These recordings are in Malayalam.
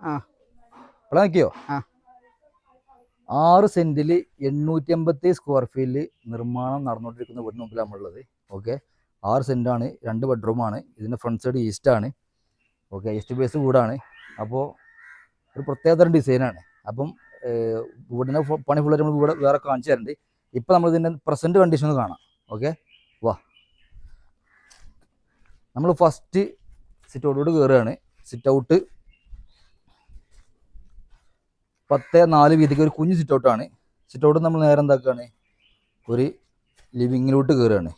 ഇവിടെ നോക്കിയോ? ആ. ആറ് സെന്റിൽ എണ്ണൂറ്റി അമ്പത്തി സ്ക്വയർ ഫീറ്റിൽ നിർമ്മാണം നടന്നുകൊണ്ടിരിക്കുന്ന വീടിന് മുമ്പിൽ നമ്മളുള്ളത്. ഓക്കെ ആറ് ആണ് രണ്ട് ബെഡ്റൂമാണ് ഇതിന്റെ ഫ്രണ്ട് സൈഡ് ഈസ്റ്റ് ആണ്. ഓക്കെ ഈസ്റ്റ് ബേസ് വീടാണ്. അപ്പോൾ ഒരു പ്രത്യേക തരം ഡിസൈനാണ് അപ്പം വീടിന്റെ പണി ഫുള്ളായിട്ട് നമ്മൾ ഇവിടെ വേറെ കാണിച്ചു തരുന്നുണ്ട് ഇപ്പം നമ്മൾ ഇതിന്റെ പ്രസന്റ് കണ്ടീഷൻ ഒന്ന് കാണാം. ഓക്കെ വാ. നമ്മൾ ഫസ്റ്റ് സിറ്റ് ഔട്ടോട് കയറുകയാണ് സിറ്റ് ഔട്ട് പത്ത് നാല് വീതിക്ക് ഒരു കുഞ്ഞ് സിറ്റൗട്ടാണ് ഔട്ടാണ് സിറ്റ് ഔട്ട് നമ്മൾ നേരെ എന്താക്കുകയാണ് ഒരു ലിവിങ്ങിലോട്ട് കയറുകയാണ്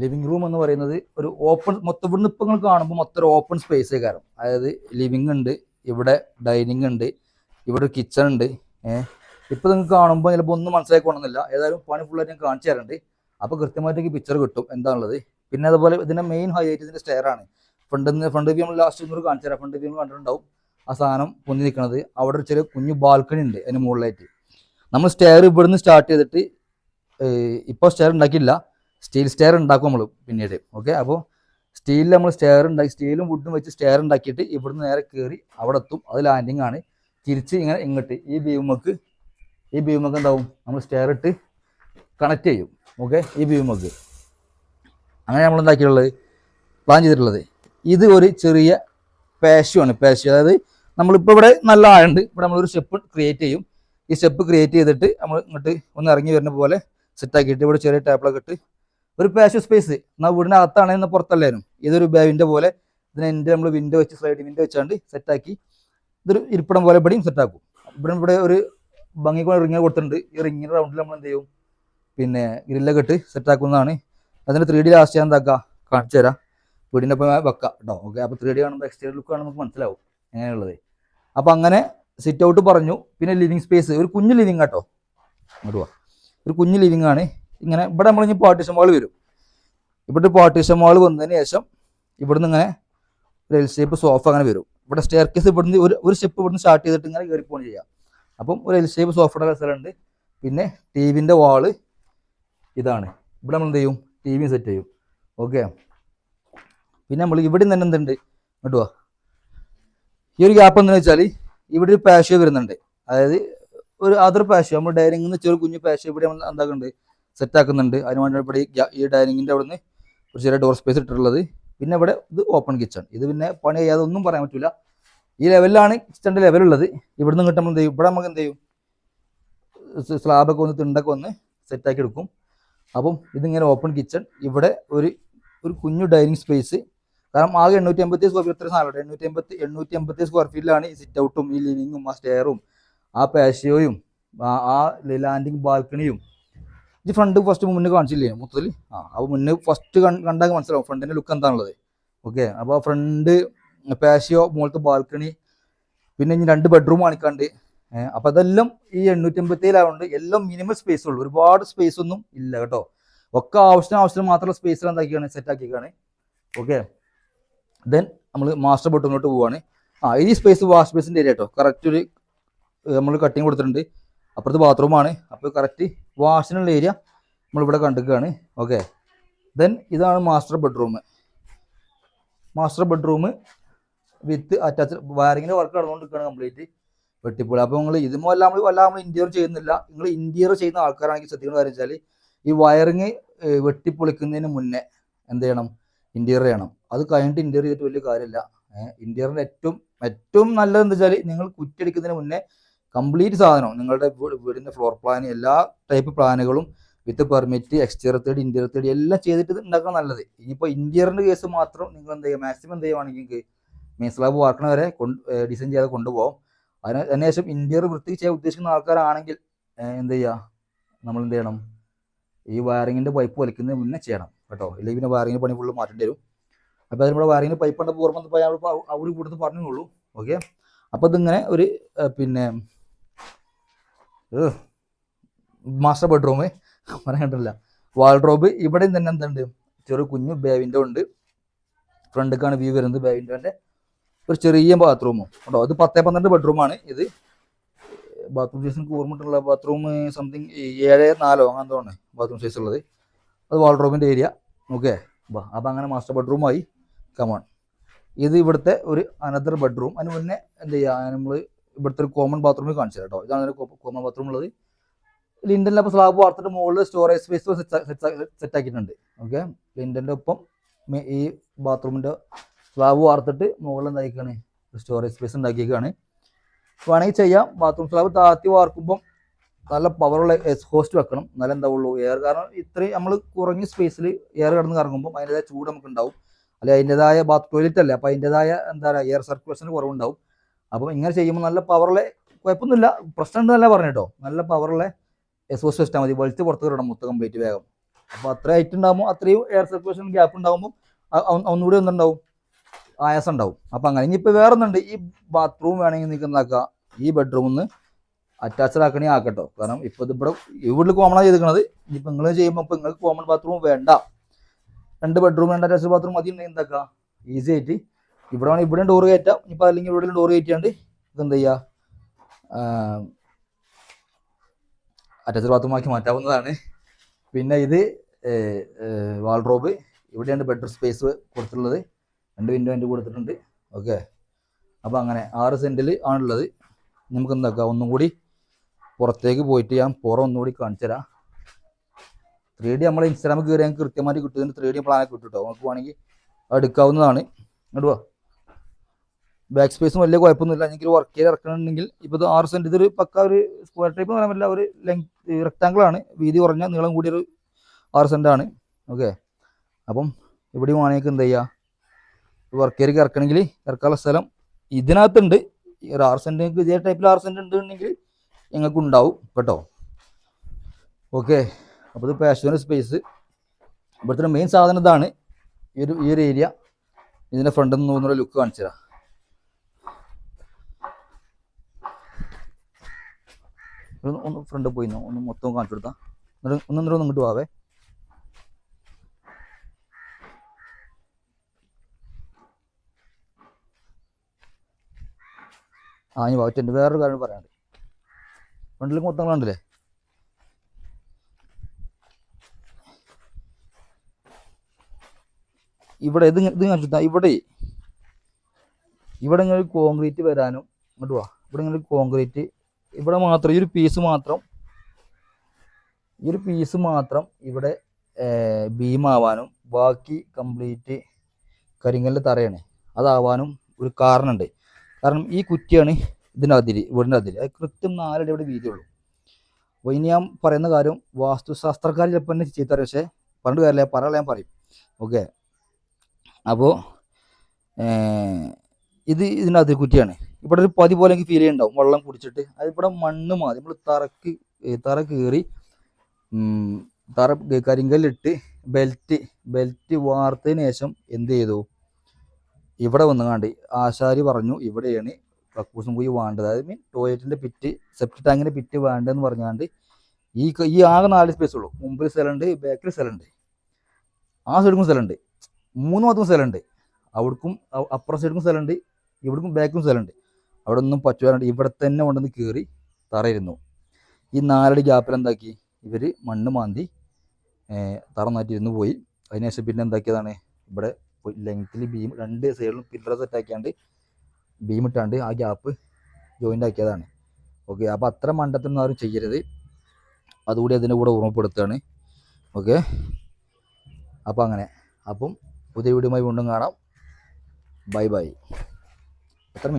ലിവിങ് റൂം എന്ന് പറയുന്നത് ഒരു ഓപ്പൺ മൊത്തം ഇവിടുന്ന് കാണുമ്പോൾ മൊത്തം ഒരു ഓപ്പൺ സ്പേസ് കാരണം അതായത് ലിവിങ് ഉണ്ട് ഇവിടെ ഡൈനിങ് ഉണ്ട് ഇവിടെ ഒരു കിച്ചൺ ഉണ്ട്. ഏഹ് ഇപ്പം നിങ്ങൾക്ക് കാണുമ്പോൾ ചിലപ്പോൾ ഒന്നും മനസ്സിലാക്കണമെന്നില്ല ഏതായാലും പണി ഫുള്ളായിട്ട് ഞാൻ കാണിച്ചു തരുന്നുണ്ട് അപ്പോൾ കൃത്യമായിട്ട് എനിക്ക് പിക്ചർ കിട്ടും. എന്താണുള്ളത്? പിന്നെ അതുപോലെ ഇതിന്റെ മെയിൻ ഹൈലൈറ്റ് ഇതിന്റെ സ്റ്റെയർ ആണ്. ഫ്രണ്ട് ഫ്രണ്ട് വ്യൂ നമ്മൾ ലാസ്റ്റ് കാണിച്ചു തരാം. ഫ്രണ്ട് വ്യൂ കണ്ടിട്ടുണ്ടാവും. ആ സാധനം പൊന്തി നിൽക്കുന്നത് അവിടെ ഒരു ചെറിയ കുഞ്ഞു ബാൽക്കണി ഉണ്ട് അതിന് മുകളിലായിട്ട്. നമ്മൾ സ്റ്റെയർ ഇവിടുന്ന് സ്റ്റാർട്ട് ചെയ്തിട്ട് ഇപ്പോൾ സ്റ്റെയർ ഉണ്ടാക്കിയില്ല സ്റ്റീൽ സ്റ്റെയർ ഉണ്ടാക്കും നമ്മൾ പിന്നീട്. ഓക്കെ അപ്പോൾ സ്റ്റീലിൽ നമ്മൾ സ്റ്റെയർ ഉണ്ടാക്കി സ്റ്റീലും വുഡും വെച്ച് സ്റ്റെയർ ഉണ്ടാക്കിയിട്ട് ഇവിടുന്ന് നേരെ കയറി അവിടെ എത്തും. അത് ലാൻഡിങ് ആണ്. തിരിച്ച് ഇങ്ങനെ ഇങ്ങോട്ട് ഈ ബീമക്ക് ഈ ബീമക്ക് എന്താവും? നമ്മൾ സ്റ്റെയർ ഇട്ട് കണക്ട് ചെയ്യും. ഓക്കെ ഈ ബീമക്ക് അങ്ങനെ നമ്മൾ എന്താക്കിയുള്ളത് പ്ലാൻ ചെയ്തിട്ടുള്ളത്. ഇത് ഒരു ചെറിയ പാഷ്യൂ ആണ്. പാഷ്യൂ അതായത് നമ്മളിപ്പോൾ ഇവിടെ നല്ല ആഴുണ്ട് ഇവിടെ നമ്മളൊരു സ്റ്റെപ്പ് ക്രിയേറ്റ് ചെയ്യും. ഈ സ്റ്റെപ്പ് ക്രിയേറ്റ് ചെയ്തിട്ട് നമ്മൾ ഇങ്ങോട്ട് ഒന്ന് ഇറങ്ങി വരുന്ന പോലെ സെറ്റാക്കിയിട്ട് ഇവിടെ ചെറിയ ടാപ്പിളൊക്കെ ഇട്ട് ഒരു പാഷ്യൂ സ്പേസ് എന്നാൽ വീടിന്റെ അകത്താണെങ്കിൽ ഇന്ന് പുറത്തല്ലായിരുന്നു. ഇതൊരു ബാവിന്റെ പോലെ ഇതിനെന്റെ നമ്മൾ വിൻഡോ വെച്ച് സ്ലൈഡ് വിൻഡോ വെച്ചാണ്ട് സെറ്റാക്കി ഇതൊരു ഇരിപ്പിടം പോലെ ഇവിടെയും സെറ്റാക്കും ഇവിടെ ഇവിടെ ഒരു ഭംഗി കൂടെ റിങ് കൊടുത്തിട്ടുണ്ട്. ഈ റിങ്ങിന്റെ റൗണ്ടിൽ നമ്മൾ എന്ത് ചെയ്യും? പിന്നെ ഗ്രില്ലൊക്കെ ഇട്ട് സെറ്റാക്കുന്നതാണ് അതിന് ത്രീ ഡി ലാസ്റ്റ് ഞാൻ എന്താക്കുക കാണിച്ചു തരാം വീടിന്റെ ഒപ്പം വെക്കാം കേട്ടോ ഓക്കെ അപ്പോൾ ത്രീ ഡി കാണുമ്പോൾ എക്സ്റ്റീരിയർ ലുക്ക് കാണുമ്പോൾ നമുക്ക് മനസ്സിലാവും. എങ്ങനെയുള്ളത് അപ്പോൾ അങ്ങനെ സിറ്റ് ഔട്ട് പറഞ്ഞു. പിന്നെ ലിവിങ് സ്പേസ് ഒരു കുഞ്ഞു ലിവിങ് കേട്ടോ ഇങ്ങോട്ട് വാ. ഒരു കുഞ്ഞു ലിവിങ് ആണ്. ഇങ്ങനെ ഇവിടെ നമ്മൾ ഇനി പാർട്ടീഷൻ വാൾ വരും. ഇവിടെ പാർട്ടീഷൻ വാൾ വന്നതിന് ശേഷം ഇവിടുന്ന് ഇങ്ങനെ ഒരു എൽ ഷേപ്പ് സോഫ അങ്ങനെ വരും. ഇവിടെ സ്റ്റെയർ കേസ് ഇവിടുന്ന് ഒരു ഒരു സ്റ്റെപ്പ് ഇവിടുന്ന് സ്റ്റാർട്ട് ചെയ്തിട്ട് ഇങ്ങനെ കയറി പോകണം ചെയ്യാം. അപ്പം ഒരു എൽ ഷേപ്പ് സോഫയുടെ സ്ഥലമുണ്ട് പിന്നെ ടി വിന്റെ വാൾ ഇതാണ്. ഇവിടെ നമ്മൾ എന്ത് ചെയ്യും? ടി സെറ്റ് ചെയ്യും. ഓക്കെ പിന്നെ നമ്മൾ ഇവിടെ തന്നെ എന്തുണ്ട്? വാ. ഈ ഒരു ഗ്യാപ്പ് എന്താണെന്ന് വെച്ചാൽ ഇവിടെ ഒരു പാഷ്യോ വരുന്നുണ്ട്. അതായത് ഒരു അതർ പാഷ്യോ നമ്മൾ ഡൈനിങ്ങിൽ നിന്ന് ചെറിയ കുഞ്ഞു പാഷ്യോ ഇവിടെ നമ്മൾ എന്താക്കുന്നുണ്ട് സെറ്റ് ആക്കുന്നുണ്ട്. അതിന് വേണ്ടി ഇവിടെ ഈ ഡൈനിങ്ങിന്റെ അവിടെ നിന്ന് ഒരു ചെറിയ ഡോർ സ്പേസ് ഇട്ടിട്ടുള്ളത്. പിന്നെ ഇവിടെ ഇത് ഓപ്പൺ കിച്ചൺ ഇത് പിന്നെ പണി ചെയ്യാതെ ഒന്നും പറയാൻ പറ്റില്ല ഈ ലെവലിലാണ് കിച്ചണിന്റെ ലെവലുള്ളത് ഇവിടെ നിന്ന് കിട്ടുമ്പോൾ എന്ത് ചെയ്യും? ഇവിടെ നമുക്ക് എന്ത് ചെയ്യും? സ്ലാബൊക്കെ ഒന്ന് തിണ്ടൊക്കെ ഒന്ന് സെറ്റാക്കി എടുക്കും. അപ്പം ഇതിങ്ങനെ ഓപ്പൺ കിച്ചൺ ഇവിടെ ഒരു ഒരു കുഞ്ഞു ഡൈനിങ് സ്പേസ് കാരണം ആകെ എണ്ണൂറ്റി അമ്പത്തി സ്ക്വയർ ഫീറ്റ് സാധനം എണ്ണൂറ്റി അമ്പത്തി എണ്ണൂറ്റി അമ്പത്തി സ്ക്വയർ ഫീറ്റിലാണ് ഈ സിറ്റ് ഔട്ടും ഈ ലിവിങ്ങും ആ സ്റ്റെയറും ആ പാഷ്യോയും ആ ലാൻഡിങ് ബാൽക്കണിയും ഇത് ഫ്രണ്ട് ഫസ്റ്റ് മുന്നേ കാണിച്ചില്ലേ? മൊത്തത്തിൽ? ആ അപ്പോൾ മുന്നേ ഫസ്റ്റ് കണ്ടാൽ മനസ്സിലാവും ഫ്രണ്ടിന്റെ ലുക്ക് എന്താണുള്ളത്. ഓക്കെ അപ്പോൾ ഫ്രണ്ട് പാഷ്യോ മുകളിലത്തെ ബാൽക്കണി പിന്നെ ഇനി രണ്ട് ബെഡ്റൂം കാണിക്കാണ്ട് അപ്പോൾ അതെല്ലാം ഈ എണ്ണൂറ്റി അമ്പത്തിയിലായതുകൊണ്ട് എല്ലാം മിനിമം സ്പേസ് ഉള്ളൂ. ഒരുപാട് സ്പേസ് ഒന്നും ഇല്ല കേട്ടോ. ഒക്കെ ആവശ്യത്തിന് ആവശ്യത്തിന് മാത്രമുള്ള സ്പേസിൽ എന്താക്കിയാണ് സെറ്റ് ആക്കിയാണ് ഓക്കെ ദെൻ നമ്മൾ മാസ്റ്റർ ബെഡ്റൂമിലോട്ട് പോവുകയാണ് ആ ഈ സ്പേസ് വാഷ് ബേസിന്റെ ഏരിയ കേട്ടോ കറക്റ്റ് ഒരു നമ്മൾ കട്ടിങ് കൊടുത്തിട്ടുണ്ട്. അപ്പുറത്ത് ബാത്റൂമാണ് അപ്പോൾ കറക്റ്റ് വാഷിനുള്ള ഏരിയ നമ്മളിവിടെ കണ്ടിക്കുകയാണ് ഓക്കെ ദെൻ ഇതാണ് master bedroom master bedroom with attach വയറിങ്ങിന്റെ work നടന്നുകൊണ്ടിരിക്കുകയാണ് കംപ്ലീറ്റ് വെട്ടിപ്പൊളി അപ്പോൾ നിങ്ങൾ ഇതുമല്ല നമ്മൾ വല്ല നമ്മൾ ഇന്റീരിയർ ചെയ്യുന്നില്ല. നിങ്ങൾ ഇന്റീരിയർ ചെയ്യുന്ന ആൾക്കാരാണെങ്കിൽ ശ്രദ്ധിക്കുന്ന കാര്യം വെച്ചാൽ ഈ വയറിങ് വെട്ടിപ്പൊളിക്കുന്നതിന് മുന്നേ എന്ത് ചെയ്യണം? ഇന്റീരിയർ ചെയ്യണം. അത് കഴിഞ്ഞിട്ട് ഇന്റീരിയർ ചെയ്തിട്ട് വലിയ കാര്യമില്ല ഇന്റീരിയറിന്റെ ഏറ്റവും ഏറ്റവും നല്ലത് എന്താ വെച്ചാൽ നിങ്ങൾ കുറ്റിയടിക്കുന്നതിന് മുന്നേ കംപ്ലീറ്റ് സാധനം നിങ്ങളുടെ വീടിന്റെ ഫ്ലോർ പ്ലാൻ എല്ലാ ടൈപ്പ് പ്ലാനുകളും വിത്ത് പെർമിറ്റ് എക്സ്റ്റീരിയർ തേടി ഇന്റീരിയർ തേടി എല്ലാം ചെയ്തിട്ട് ഉണ്ടാക്കാൻ നല്ലത്. ഇനിയിപ്പോൾ ഇന്റീരിയറിന്റെ കേസ് മാത്രം നിങ്ങൾ എന്ത് ചെയ്യുക മാക്സിമം എന്ത് ചെയ്യുവാണെങ്കിൽ മെയിൻ സ്ലാബ് വാർക്കണ വരെ കൊണ്ട് ഡിസൈൻ ചെയ്ത് കൊണ്ടുപോകും. അതിന് അതിനുശേഷം ഇന്റീരിയർ വൃത്തി ചെയ്യാൻ ഉദ്ദേശിക്കുന്ന ആൾക്കാരാണെങ്കിൽ എന്ത് ചെയ്യുക? നമ്മൾ എന്ത് ചെയ്യണം? ഈ വയറിങ്ങിന്റെ പൈപ്പ് വലിക്കുന്നതിന് മുന്നേ ചെയ്യണം കേട്ടോ. ഇല്ലെങ്കിൽ പിന്നെ വയറിങ്ങിന്റെ പണി ഫുള്ള് മാറ്റേണ്ടി വരും. അപ്പോൾ അതിന് ഇവിടെ വയറിങ്ങിന് പൈപ്പ് ഉണ്ടപ്പോ ഓർമ്മ പോയി അവർ കൂടുതൽ പറഞ്ഞോളൂ ഓക്കെ അപ്പോൾ ഇതിങ്ങനെ ഒരു പിന്നെ മാസ്റ്റർ ബെഡ്റൂം പറയാൻ കണ്ടില്ല വാൾഡ്രോബ് ഇവിടെയും തന്നെ എന്തുണ്ട്? ചെറിയ കുഞ്ഞു ബേവിന്റെ ഉണ്ട്. ഫ്രണ്ടിക്കാണ് വ്യൂ വരുന്നത് ബേവിന്റെ ഒരു ചെറിയ ബാത്റൂമും ഉണ്ടോ? ഇത് പത്തേ പന്ത്രണ്ട് ബെഡ്റൂമാണ് ഇത്. ബാത്റൂം സൈസ് എനിക്ക് ഓർമ്മിട്ടുള്ള ബാത്റൂം സംതിങ് ഏഴ് നാലോ അങ്ങനെ തോന്നുന്നു ബാത്റൂം സൈസ് ഉള്ളത്. അത് വാൾഡ്രോബിന്റെ ഏരിയ ഓക്കെ അപ്പം അങ്ങനെ മാസ്റ്റർ ബെഡ്റൂമായി കമോൺ ഇത് ഇവിടുത്തെ ഒരു അനദർ ബെഡ്റൂം അതിന് മുന്നേ എന്ത് ചെയ്യുക നമ്മൾ ഇവിടുത്തെ ഒരു കോമൺ ബാത്റൂമിൽ കാണിച്ചു കേട്ടോ ഇതാണ് കോമൺ ബാത്റൂം ഉള്ളത്. ലിൻഡന്റെ അപ്പോൾ സ്ലാബ് വാർത്തിട്ട് മുകളിൽ സ്റ്റോറേജ് സ്പേസ് സെറ്റ് ആക്കിയിട്ടുണ്ട്. ഓക്കെ ലിൻഡന്റെ ഒപ്പം ഈ ബാത്റൂമിന്റെ സ്ലാബ് വാർത്തിട്ട് മുകളിൽ എന്തായിക്കാണ് സ്റ്റോറേജ് സ്പേസ് ഉണ്ടാക്കിയേക്കാണ് വേണമെങ്കിൽ ചെയ്യാം. ബാത്റൂം സ്ലാബ് താത്തി വാർക്കുമ്പം നല്ല പവറുള്ള ഹോസ്റ്റ് വെക്കണം. എന്നാലും എന്താ ഉള്ളൂ എയർ കാരണം ഇത്രയും നമ്മൾ കുറഞ്ഞ സ്പേസിൽ എയർ കിടന്ന് കറങ്ങുമ്പോൾ അതിന്റെതായ ചൂട് നമുക്ക് ഉണ്ടാവും അല്ലെ അതിന്റെതായ ബാത്ത് ടോയ്ലറ്റ് അല്ലേ അപ്പോൾ അതിന്റെതായ എന്താ പറയുക എയർ സർക്കുലേഷന് കുറവുണ്ടാവും. അപ്പം ഇങ്ങനെ ചെയ്യുമ്പോൾ നല്ല പവറിലെ കുഴപ്പമൊന്നുമില്ല. പ്രശ്നം ഉണ്ടെന്നല്ല പറഞ്ഞു കേട്ടോ നല്ല പവറിലെ എക്സ്പോസ് വെച്ചാൽ മതി. വെളുത്ത് പുറത്ത് കിടണം മൊത്തം കംപ്ലീറ്റ് വേഗം. അപ്പോൾ അത്ര ഹൈറ്റ് ഉണ്ടാകുമ്പോൾ അത്രയും എയർ സർക്കുലേഷൻ ഗ്യാപ്പ് ഉണ്ടാകുമ്പോൾ ഒന്നുകൂടി ഒന്നുണ്ടാവും ആയാസം ഉണ്ടാവും. അപ്പോൾ അങ്ങനെ. ഇനിയിപ്പോൾ വേറെ ഒന്നുണ്ട് ഈ ബാത്റൂം വേണമെങ്കിൽ നിങ്ങൾക്ക് എന്താക്കുക ഈ ബെഡ്റൂമിൽ നിന്ന് അറ്റാച്ച്ഡ് ആക്കണേ ആക്കട്ടോ. കാരണം ഇപ്പോൾ ഇത് ഇവിടെ ഈ വീട്ടിൽ കോമൺ ചെയ്തിരിക്കുന്നത് ഇനിയിപ്പോൾ നിങ്ങൾ ചെയ്യുമ്പോൾ ഇപ്പോൾ നിങ്ങൾക്ക് കോമൺ ബാത്റൂം വേണ്ട. രണ്ട് ബെഡ്റൂം രണ്ട് അറ്റാച്ച് ബാത്റൂം മതി എന്താക്കുക ഈസി ആയിട്ട്. ഇവിടെ വേണം ഇവിടെ ഡോർ കയറ്റാം. ഇനിയിപ്പോൾ അല്ലെങ്കിൽ ഇവിടെ ഡോർ കയറ്റിയാണ്ട് ഇതെന്ത് ചെയ്യുക അറ്റാച്ച് ബാത്റൂം ആക്കി മാറ്റാവുന്നതാണ്. പിന്നെ ഇത് വാൾഡ്രോബ് ഇവിടെയാണ് ബെഡ്റൂം സ്പേസ് കൊടുത്തിട്ടുള്ളത്. രണ്ട് വിൻഡോ എന്റെ കൊടുത്തിട്ടുണ്ട്. ഓക്കെ അപ്പോൾ അങ്ങനെ ആറ് സെന്റിൽ ആണുള്ളത്. നമുക്ക് എന്താക്കാം? ഒന്നും കൂടി പുറത്തേക്ക് പോയിട്ട് ഞാൻ പുറം ഒന്നുകൂടി കാണിച്ചു തരാം ത്രീ ഡി നമ്മളെ ഇൻസ്റ്റാഗ്രാമിൽ കയറി ഞങ്ങൾക്ക് കൃത്യമായിട്ട് കിട്ടുന്നുണ്ട് ത്രീ ഡി പ്ലാനൊക്കെ കിട്ടും നമുക്ക് വേണമെങ്കിൽ എടുക്കാവുന്നതാണ്. ഇങ്ങോട്ട് വാ. ബാക്ക് സ്പേസും വലിയ കുഴപ്പമൊന്നുമില്ല. എനിക്ക് വർക്ക് ചെയ്ത് ഇറക്കണമെങ്കിൽ ഇപ്പോൾ ആറ് സെന്റ് ഇതൊരു പക്ക ഒരു സ്ക്വയർ ടൈപ്പ് എന്ന് പറയാൻ ഒരു ലെങ്ത് റെക്ടാങ്കിൾ ആണ്. വീതി കുറഞ്ഞ നീളം കൂടിയൊരു ആറ് സെന്റ് ആണ്. ഓക്കെ അപ്പം ഇവിടെ വേണമെങ്കിൽ എന്ത് ചെയ്യുക വർക്ക് ചെയ്ത് ഇറക്കണമെങ്കിൽ ഇറക്കാനുള്ള സ്ഥലം ഇതിനകത്തുണ്ട്. ഒരു ആറ് സെന്റ് നിങ്ങൾക്ക് ഇതേ ടൈപ്പിൽ ആറ് സെന്റ് ഉണ്ടെങ്കിൽ ഞങ്ങൾക്ക് ഉണ്ടാവും കേട്ടോ. ഓക്കെ അപ്പോൾ ഇത് പാഷന്റെ സ്പേസ് ഇവിടുത്തെ മെയിൻ സാധനം ഇതാണ്. ഈ ഒരു ഈ ഒരു ഏരിയ ഇതിന്റെ ഫ്രണ്ടിൽ നിന്ന് തോന്നുന്ന ലുക്ക് കാണിച്ചു തരാം. ഒന്ന് ഒന്ന് ഫ്രണ്ട് പോയി ഒന്ന് മൊത്തം കാണിച്ചു കൊടുത്താ. എന്നിട്ട് ഒന്ന് ഒന്ന് ഇങ്ങോട്ട് പോവേ ആ ഇനി വാറ്റുണ്ട് വേറൊരു കാര്യം പറയാനുണ്ട്. ഫ്രണ്ടിൽ മൊത്തം കണ്ടില്ലേ? ഇവിടെ ഇത് ഇത് കാണിച്ചു ഇവിടെ. ഇവിടെ ഇങ്ങനെ കോൺക്രീറ്റ് വരാനും ഇങ്ങോട്ട് വാ. ഇവിടെ ഇങ്ങനെ കോൺക്രീറ്റ് ഇവിടെ മാത്രം ഈ ഒരു പീസ് മാത്രം ഈ ഒരു പീസ് മാത്രം ഇവിടെ ബീമാവാനും ബാക്കി കംപ്ലീറ്റ് കരിങ്കല്ല് തറയാണ്. അതാവാനും ഒരു കാരണമുണ്ട് കാരണം ഈ കുറ്റിയാണ് ഇതിന്റെ അതിര് വീടിന്റെ അതിര് അത് കൃത്യം നാലടി ഇവിടെ വീതിയുള്ളൂ അപ്പോൾ ഇനി ഞാൻ പറയുന്ന കാര്യം വാസ്തുശാസ്ത്രക്കാർ ചിലപ്പോൾ എന്നെ ചീത്ത പറയും. പക്ഷേ പറഞ്ഞിട്ട് കാര്യമില്ല പറയാൻ ഞാൻ പറയും. ഓക്കെ? അപ്പോൾ ഇത് ഇതിന്റെ അതിൽ കുറ്റിയാണ്. ഇവിടെ ഒരു പതി പോലെ എനിക്ക് ഫീൽ ചെയ്യുന്നുണ്ടാവും. വെള്ളം കുടിച്ചിട്ട്. അതിവിടെ മണ്ണ് മാറി നമ്മൾ തറക്ക് തറ കീറി തറ കരിങ്കല്ലിട്ട് ബെൽറ്റ് ബെൽറ്റ് വാർത്തതിന് ശേഷം എന്ത് ചെയ്തു? ഇവിടെ വന്നുകാണ്ട് ആശാരി പറഞ്ഞു ഇവിടെയാണ് കക്കൂസും കുഴി വേണ്ടത്. അതായത് മീൻ ടോയ്ലറ്റിന്റെ പിറ്റ് സെപ്റ്റ് ടാങ്കിന്റെ പിറ്റ് വേണ്ടതെന്ന് പറഞ്ഞാണ്ട് ഈ ഈ ആകെ നാല് സ്പേസ് ഉള്ളൂ. മുമ്പിൽ സ്ഥലമുണ്ട് ബാക്കിൽ സ്ഥലമുണ്ട്. ആ സൈഡിലും സ്ഥലമുണ്ട്. മൂന്ന് ഭാഗത്തും സ്ഥലമുണ്ട്. അവിടേക്കും അപ്പുറം സൈഡിക്കും സ്ഥലമുണ്ട്. ഇവിടേക്കും ബാക്കും സ്ഥലമുണ്ട്. അവിടെ ഒന്നും പറ്റുവാനുണ്ട് ഇവിടെ തന്നെ കൊണ്ടുവന്ന് കയറി തറയിരുന്നു. ഈ നാലടി ഗ്യാപ്പിൽ എന്താക്കി? ഇവർ മണ്ണ് മാന്തി തറ നാറ്റിരുന്ന് പോയി. അതിനുശേഷം പിന്നെ എന്താക്കിയതാണ്? ഇവിടെ ലെങ്ത്തിൽ ബീം രണ്ട് സൈഡിലും പില്ലർ സെറ്റാക്കിയാണ്ട് ബീം ഇട്ടാണ്ട് ആ ഗ്യാപ്പ് ജോയിന്റ് ആക്കിയതാണ്. ഓക്കെ അപ്പോൾ അത്ര മണ്ടത്തൊന്നും ആരും ചെയ്യരുത്. അതുകൂടി അതിന്റെ കൂടെ ഓർമ്മപ്പെടുത്തുകയാണ്. ഓക്കെ അപ്പോൾ അങ്ങനെ. അപ്പം പുതിയ വീഡിയോയുമായി വീണ്ടും കാണാം. Bye bye.